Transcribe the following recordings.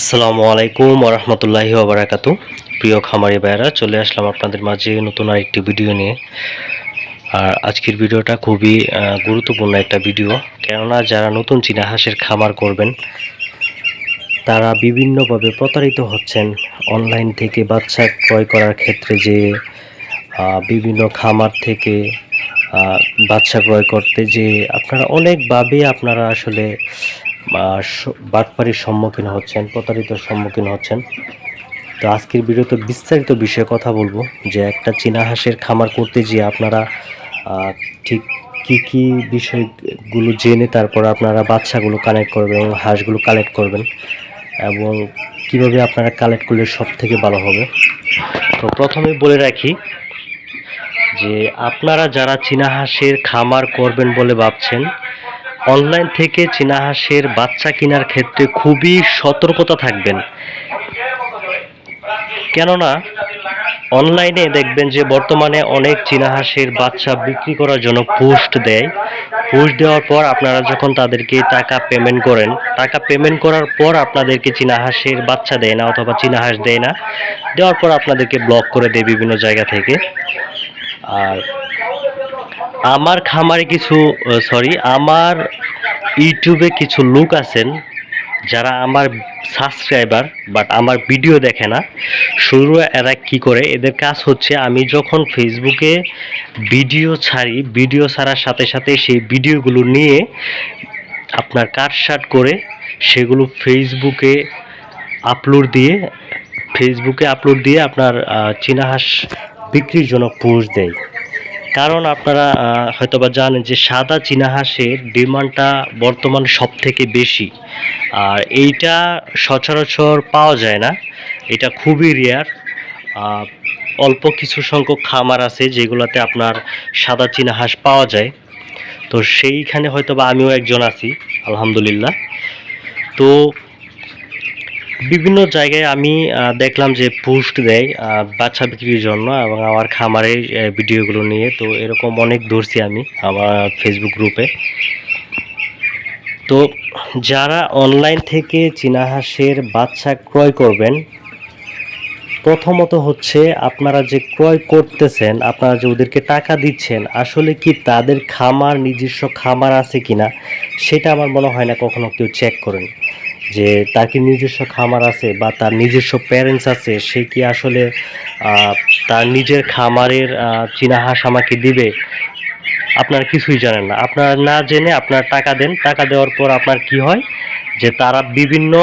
আসসালামু আলাইকুম ওরহমতুল্লাহি ওবরাকাত। প্রিয় খামারি ভাইয়েরা, চলে আসলাম আপনাদের মাঝে নতুন আরেকটি ভিডিও নিয়ে। আর আজকের ভিডিওটা খুবই গুরুত্বপূর্ণ একটা ভিডিও। কেননা যারা নতুন চীনা হাঁসের খামার করবেন, তারা বিভিন্নভাবে প্রতারিত হচ্ছেন অনলাইন থেকে বাচ্চা ক্রয় করার ক্ষেত্রে যে বিভিন্ন খামার থেকে বাচ্চা ক্রয় করতে যে, আপনারা অনেকভাবে আপনারা আসলে বাটপাড়ির সম্মুখীন হচ্ছেন প্রতারিত সম্মুখীন হচ্ছেন। তো আজকের ভিডিওতে বিস্তারিত বিষয়ে কথা বলব যে একটা চীনা হাঁসের খামার করতে গিয়ে আপনারা ঠিক কি কি বিষয়গুলো জেনে তারপর আপনারা বাচ্চাগুলো কালেক্ট করবেন এবং হাঁসগুলো কালেক্ট করবেন এবং কীভাবে আপনারা কালেক্ট করলে সব থেকে ভালো হবে। তো প্রথমে বলে রাখি যে আপনারা যারা চীনা হাঁসের খামার করবেন বলে ভাবছেন অনলাইন থেকে চীনা হাঁসের বাচ্চা কেনার ক্ষেত্রে খুবই সতর্কতা থাকবেন। কেননা, অনলাইনে দেখবেন যে বর্তমানে অনেক চীনা হাঁসের বাচ্চা বিক্রি করার জন্য পোস্ট দেয়। পোস্ট দেওয়ার পর আপনারা যখন তাদেরকে টাকা পেমেন্ট করেন, টাকা পেমেন্ট করার পর আপনাদেরকে চীনা হাঁসের বাচ্চা দেয় না অথবা চীনা হাঁস দেয় না। দেওয়ার পর আপনাদেরকে ব্লক করে দেয় বিভিন্ন জায়গা থেকে। আর আমার খামারে কিছু সরি আমার ইউটিউবে কিছু লোক আছেন যারা আমার সাবস্ক্রাইবার বাট আমার ভিডিও দেখে না। শুরু এরা কি করে? এদের কাজ হচ্ছে আমি যখন ফেসবুকে ভিডিও ছাড়ি ভিডিও ছাড়ার সাথে সাথে সেই ভিডিওগুলো নিয়ে আপনার কাটশাট করে সেগুলো ফেসবুকে আপলোড দিয়ে ফেসবুকে আপলোড দিয়ে আপনার আহ, চীনা হাঁস বিক্রির জন্য পোস্ট দেয়। কারণ আপনারা হয়তোবা জানেন যে সাদা চীনা হাঁসের ডিমান্ডটা বর্তমান সব থেকে বেশি। আর এইটা সচরাচর পাওয়া যায় না। এটা খুবই রেয়ার অল্প কিছু সংখ্যক খামার আছে যেগুলোতে আপনার সাদা চীনা হাঁস পাওয়া যায়। তো সেইখানে হয়তোবা আমিও একজন আছি, আলহামদুলিল্লাহ। তো বিভিন্ন জায়গায় আমি দেখলাম যে পোস্ট দেয় বাচ্চা বিক্রির জন্য এবং আমার খামারে ভিডিওগুলো নিয়ে। তো এরকম অনেক ধরছি আমি আমার ফেসবুক গ্রুপে তো যারা অনলাইন থেকে চীনা হাঁসের বাচ্চা ক্রয় করবেন, প্রথমত হচ্ছে আপনারা যে ক্রয় করতেছেন, আপনারা যে ওদেরকে টাকা দিচ্ছেন, আসলে কি তাদের খামার নিজস্ব খামার আছে কিনা, সেটা আমার মনে হয় না কখনো কেউ চেক করেন। যে তার কি নিজস্ব খামার আছে বা তার নিজস্ব প্যারেন্টস আছে, সে কি আসলে তার নিজের খামারের চীনা হাঁস আমাকে দিবে? আপনার কিছুই জানেন না। আপনার না জেনে আপনার টাকা দেন। টাকা দেওয়ার পর আপনার কি হয়? যে তারা বিভিন্ন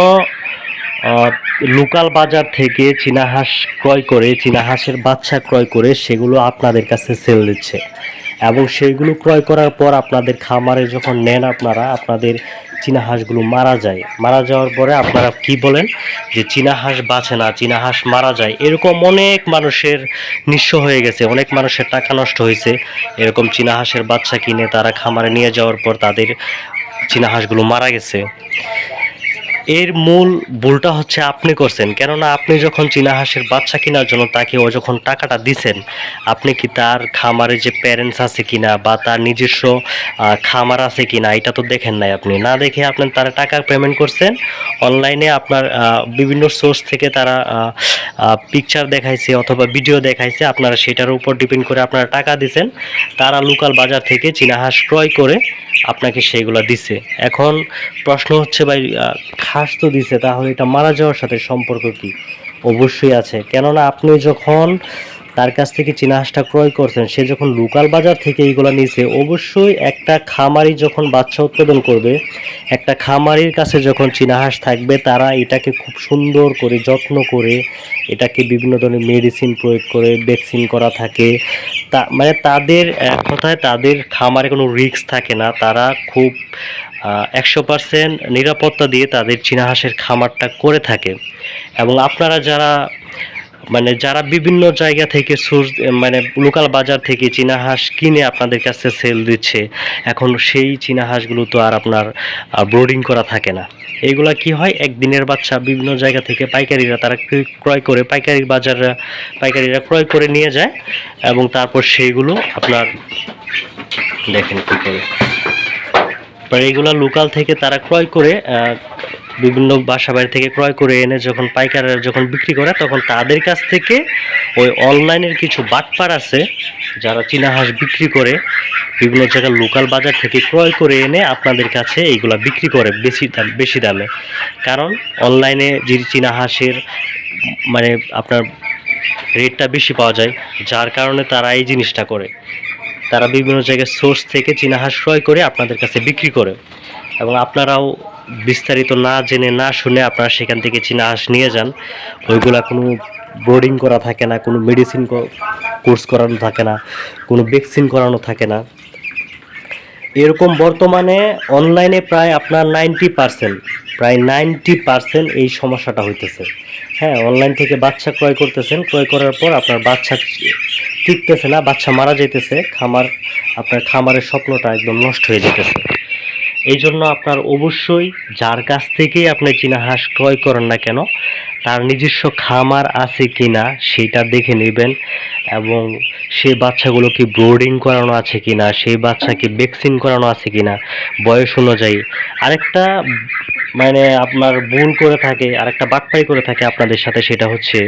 লোকাল বাজার থেকে চীনা হাঁস ক্রয় করে, চীনা হাঁসের বাচ্চা ক্রয় করে সেগুলো আপনাদের কাছে সেল দিচ্ছে। এবং সেইগুলো ক্রয় করার পর আপনাদের খামারে যখন নেন আপনারা, আপনাদের চীনা হাঁসগুলো মারা যায়। মারা যাওয়ার পরে আপনারা কি বলেন? যে চীনা হাঁস বাঁচে না, চীনা হাঁস মারা যায়। এরকম অনেক মানুষের নিঃস্ব হয়ে গেছে, অনেক মানুষের টাকা নষ্ট হয়েছে। এরকম চীনা হাঁসের বাচ্চা কিনে তারা খামারে নিয়ে যাওয়ার পর তাদের চীনা হাঁসগুলো মারা গেছে। এর মূল ভুলটা হচ্ছে আপনি করছেন। কেননা আপনি যখন চীনা হাঁসের বাচ্চা কেনার জন্য তাকে ও যখন টাকাটা দিছেন, আপনি কি তার খামারে যে প্যারেন্টস আছে কিনা বা তার নিজস্ব খামার আছে কিনা, এটা তো দেখেন নাই আপনি। না দেখে আপনি তারা টাকা পেমেন্ট করছেন অনলাইনে আপনার বিভিন্ন সোর্স থেকে তারা পিকচার দেখাইছে অথবা ভিডিও দেখাইছে, আপনারা সেটার উপর ডিপেন্ড করে আপনারা টাকা দিছেন, তারা লোকাল বাজার থেকে চীনা হাঁস ক্রয় করে আপনাকে সেইগুলো দিছে। এখন প্রশ্ন হচ্ছে ভাই হাঁস তো দিছে, তাহলে এটা মারা যাওয়ার সাথে সম্পর্ক কি? অবশ্যই আছে। কেননা আপনি যখন তার কাছ থেকে চীনা হাঁসটা ক্রয় করছেন, সে যখন লোকাল বাজার থেকে এইগুলো নিছে, অবশ্যই একটা খামারি যখন বাচ্চা উৎপাদন করবে, একটা খামারির কাছে যখন চীনা হাঁস থাকবে, তারা এটাকে খুব সুন্দর করে, যত্ন করে এটাকে বিভিন্ন ধরনের মেডিসিন প্রয়োগ করে ভ্যাকসিন করা থাকে। তা মানে তাদের কথায় তাদের খামারে কোনো রিস্ক থাকে না। তারা খুব একশো পার্সেন্ট নিরাপত্তা দিয়ে তাদের চীনা হাঁসের খামারটা করে থাকে। এবং আপনারা যারা মানে যারা বিভিন্ন জায়গা থেকে সোর্স মানে লোকাল বাজার থেকে চীনা হাঁস কিনে আপনাদের কাছে সেল দিচ্ছে, এখন সেই চীনা হাঁসগুলো তো আর আপনার ব্রোডিং করা থাকে না। এইগুলা কি হয়? একদিনের বাচ্চা বিভিন্ন জায়গা থেকে পাইকারিরা তারা ক্রয়- করে পাইকারি বাজার পাইকারিরা ক্রয় করে নিয়ে যায় এবং তারপর সেইগুলো আপনার, দেখেন কী করে। এবার এইগুলা লোকাল থেকে তারা ক্রয় করে বিভিন্ন বাসা বাড়ি থেকে ক্রয় করে এনে যখন পাইকাররা যখন বিক্রি করে, তখন তাদের কাছ থেকে ওই অনলাইনের কিছু বাটপার আছে, যারা চীনা হাঁস বিক্রি করে, বিভিন্ন জায়গায় লোকাল বাজার থেকে ক্রয় করে এনে আপনাদের কাছে এইগুলা বিক্রি করে বেশি দাম বেশি দামে। কারণ অনলাইনে যে চীনা হাঁসের মানে আপনার রেটটা বেশি পাওয়া যায়, যার কারণে তারা এই জিনিসটা করে। তারা বিভিন্ন জায়গায় সোর্স থেকে চীনা হাঁস ক্রয় করে আপনাদের কাছে বিক্রি করে। এবং আপনারাও বিস্তারিত না জেনে, না শুনে আপনারা সেখান থেকে চীনা হাঁস নিয়ে যান। ওইগুলা কোনো বোর্ডিং করা থাকে না, কোনো মেডিসিন কোর্স করানো থাকে না, কোনো ভ্যাকসিন করানো থাকে না। এরকম বর্তমানে অনলাইনে প্রায় আপনার নাইনটি পার্সেন্ট প্রায় নাইনটি পার্সেন্ট এই সমস্যাটা হইতেছে। হ্যাঁ অনলাইন থেকে বাচ্চা ক্রয় করতেছেন, ক্রয় করার পর আপনার বাচ্চা টিকতেছে না, বাচ্চা মারা যেতেছে খামার, আপনার খামারের স্বপ্নটা একদম নষ্ট হয়ে যেতেছে এই জন্য আপনার অবশ্যই যার কাছ থেকেই আপনি চীনা হাঁস ক্রয় করেন না কেন, তার নিজস্ব খামার আছে কি না সেটা দেখে নেবেন এবং সেই বাচ্চাগুলোকে ব্রোডিং করানো আছে কি না সেই বাচ্চাকে ভ্যাকসিন করানো আছে কি না বয়স অনুযায়ী। আরেকটা মানে আপনার ভুল করে থাকে আর একটা বাটপাই করে থাকে আপনাদের সাথে সেটা হচ্ছে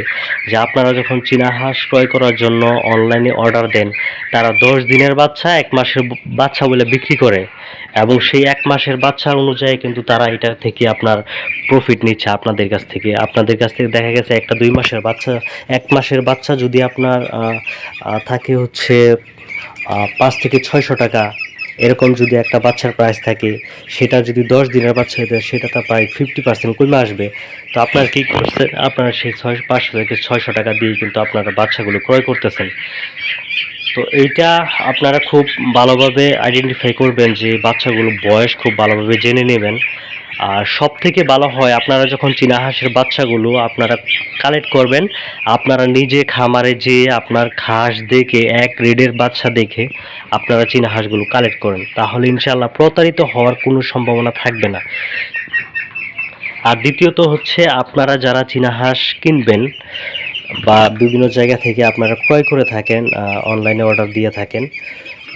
যে আপনারা যখন চীনা হাঁস ক্রয় করার জন্য অনলাইনে অর্ডার দেন, তারা দশ দিনের বাচ্চা, এক মাসের বাচ্চা বলে বিক্রি করে এবং সেই এক মাসের বাচ্চা অনুযায়ী কিন্তু তারা এটা থেকে আপনার প্রফিট নিচ্ছে আপনাদের কাছ থেকে। আপনাদের কাছ থেকে দেখা গেছে একটা দুই মাসের বাচ্চা, এক মাসের বাচ্চা যদি আপনার থাকে হচ্ছে পাঁচ থেকে ছয়শো টাকা এরকম যদি একটা বাচ্চার প্রাইস থাকে, সেটা যদি দশ দিনের বাচ্চা হয়ে সেটা তো প্রায় ফিফটি পার্সেন্ট কমে আসবে। তো আপনার কী করছেন আপনারা সেই ছয়, পাঁচশো থেকে ছয়শো টাকা দিয়ে কিন্তু আপনারা বাচ্চাগুলো ক্রয় করতেছেন। তো এইটা আপনারা খুব ভালোভাবে আইডেন্টিফাই করবেন যে বাচ্চাগুলো বয়স খুব ভালোভাবে জেনে নেবেন। আর সব থেকে ভালো হয় আপনারা যখন চীনা হাঁসের বাচ্চাগুলো আপনারা কালেক্ট করবেন, আপনারা নিজে খামারে যেয়ে আপনার ঘাস দেখে, এক রেডের বাচ্চা দেখে আপনারা চীনা হাঁসগুলো কালেক্ট করেন। তাহলে ইনশাল্লাহ প্রতারিত হওয়ার কোনো সম্ভাবনা থাকবে না। আর দ্বিতীয়ত হচ্ছে আপনারা যারা চীনা হাঁস কিনবেন বা বিভিন্ন জায়গা থেকে আপনারা ক্রয় করে থাকেন অনলাইনে অর্ডার দিয়ে থাকেন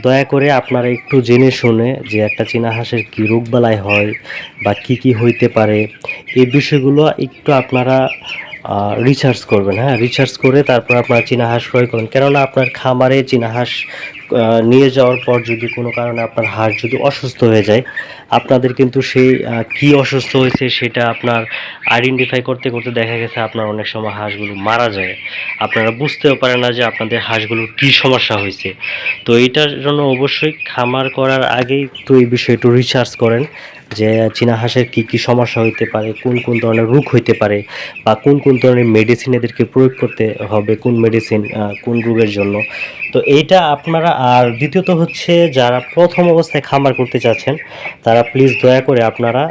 দয়া করে আপনারা একটু জেনে শুনে যে একটা চীনা হাঁসের কী রোগবালাই হয় বা কি কি হইতে পারে এই বিষয়গুলো একটু আপনারা রিসার্চ করবেন হ্যাঁ? রিচার্জ করে তারপর আপনারা চীনা হাঁস ক্রয় করুন কেননা আপনার খামারে চীনা হাঁস নিয়ে যাওয়ার পর যদি কোনো কারণে আপনার হাঁস যদি অসুস্থ হয়ে যায়, আপনাদের কিন্তু সেই কি অসুস্থ হয়েছে সেটা আপনার আইডেন্টিফাই করতে করতে দেখা গেছে আপনার অনেক সময় হাঁসগুলো মারা যায়। আপনারা বুঝতেও পারেন না যে আপনাদের হাঁসগুলোর কি সমস্যা হয়েছে। তো এটার জন্য অবশ্যই খামার করার আগেই তো এই বিষয়ে একটু রিসার্চ করেন। যে চীনা হাঁসের কী, কি সমস্যা হইতে পারে, কোন কোন ধরনের রোগ হইতে পারে, বা কোন কোন ধরনের মেডিসিন এদেরকে প্রয়োগ করতে হবে, কোন মেডিসিন কোন রোগের জন্য। তো এইটা আপনারা, আর দ্বিতীয়ত হচ্ছে যারা প্রথম অবস্থায় খামার করতে চাচ্ছেন, তারা প্লিজ দয়া করে আপনারা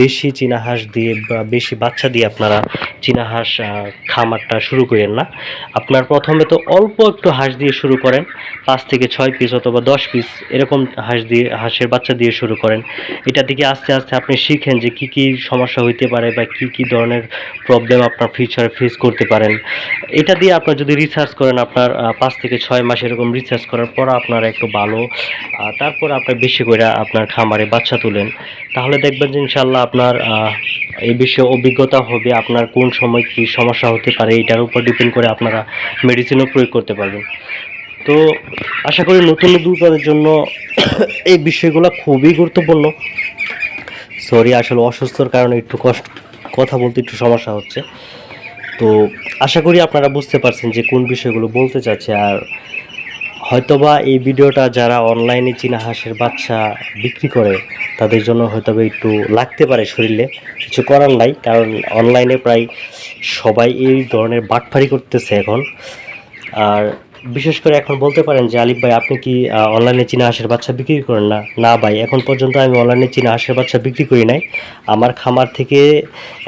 বেশি চীনা হাঁস দিয়ে বা বেশি বাচ্চা দিয়ে আপনারা চীনা হাঁস খামারটা শুরু করেন না। আপনার প্রথমে তো অল্প একটু হাঁস দিয়ে শুরু করেন, পাঁচ থেকে ছয় পিস অথবা দশ পিস এরকম হাঁস দিয়ে, হাঁসের বাচ্চা দিয়ে শুরু করেন। এটা থেকে আস্তে আস্তে আপনি শিখেন যে কি কি সমস্যা হইতে পারে বা কি কি ধরনের প্রবলেম আপনার ফিউচারে ফেস করতে পারেন। এটা দিয়ে আপনার যদি রিসার্চ করেন, আপনার পাঁচ থেকে ছয় মাস এরকম রিসার্চ করার পর আপনারা একটু ভালো তারপর আপনার বেশি করে আপনার খামারে বাচ্চা তুলেন। তাহলে দেখবেন যে ইনশাল্লাহ আপনার এই বিষয়ে অভিজ্ঞতা হবে, আপনার কোন সময় কি সমস্যা হতে পারে, এটার উপর ডিপেন্ড করে আপনারা মেডিসিনও প্রয়োগ করতে পারবেন। তো আশা করি নতুন নতুনদের জন্য এই বিষয়গুলো খুবই গুরুত্বপূর্ণ। সরি আসলে অসুস্থর কারণে একটু কষ্ট কথা বলতে একটু সমস্যা হচ্ছে। তো আশা করি আপনারা বুঝতে পারছেন যে কোন বিষয়গুলো বলতে চাচ্ছে আর হয়তোবা এই ভিডিওটা যারা অনলাইনে চীনা হাঁসের বাচ্চা বিক্রি করে, তাদের জন্য হয়তোবা একটু লাগতে পারে শরীরে। কিছু করার নাই, কারণ অনলাইনে প্রায় সবাই এই ধরনের বাটফারি করতেছে এখন। আর বিশেষ করে এখন বলতে পারেন যে আলিফ ভাই, আপনি কি অনলাইনে চীনা হাঁসের বাচ্চা বিক্রি করেন? না না ভাই, এখন পর্যন্ত আমি অনলাইনে চীনা হাঁসের বাচ্চা বিক্রি করি নাই। আমার খামার থেকে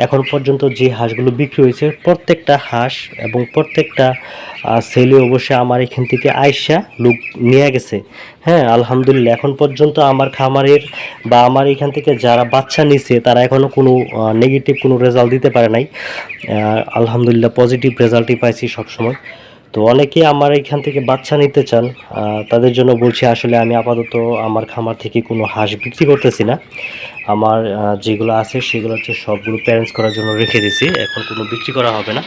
এখন পর্যন্ত যে হাঁসগুলো বিক্রি হয়েছে, প্রত্যেকটা হাঁস এবং প্রত্যেকটা সেলে অবশ্যই আমার এখান থেকে আয়সা লোক নিয়ে গেছে। হ্যাঁ আলহামদুলিল্লাহ, এখন পর্যন্ত আমার খামারের বা আমার এখান থেকে যারা বাচ্চা নিছে, তারা এখনও কোনো নেগেটিভ কোনো রেজাল্ট দিতে পারে নাই। আলহামদুলিল্লাহ পজিটিভ রেজাল্টই পাইছি সবসময়। তো অনেকে আমার এখান থেকে বাচ্চা নিতে চান তাদের জন্য বলছি আসলে আমি আপাতত আমার খামার থেকে কোনো হাঁস বিক্রি করতেছি না। আমার যেগুলো আছে সেগুলো হচ্ছে সবগুলো প্যারেন্টস করার জন্য রেখে দিছি, এখন কোনো বিক্রি করা হবে না।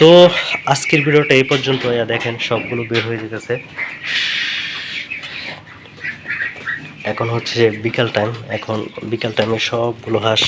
তো আজকের ভিডিওটা এই পর্যন্ত দেখেন সবগুলো বের হয়ে যেতেছে। এখন হচ্ছে বিকাল টাইম এখন বিকাল টাইমে সবগুলো হাঁস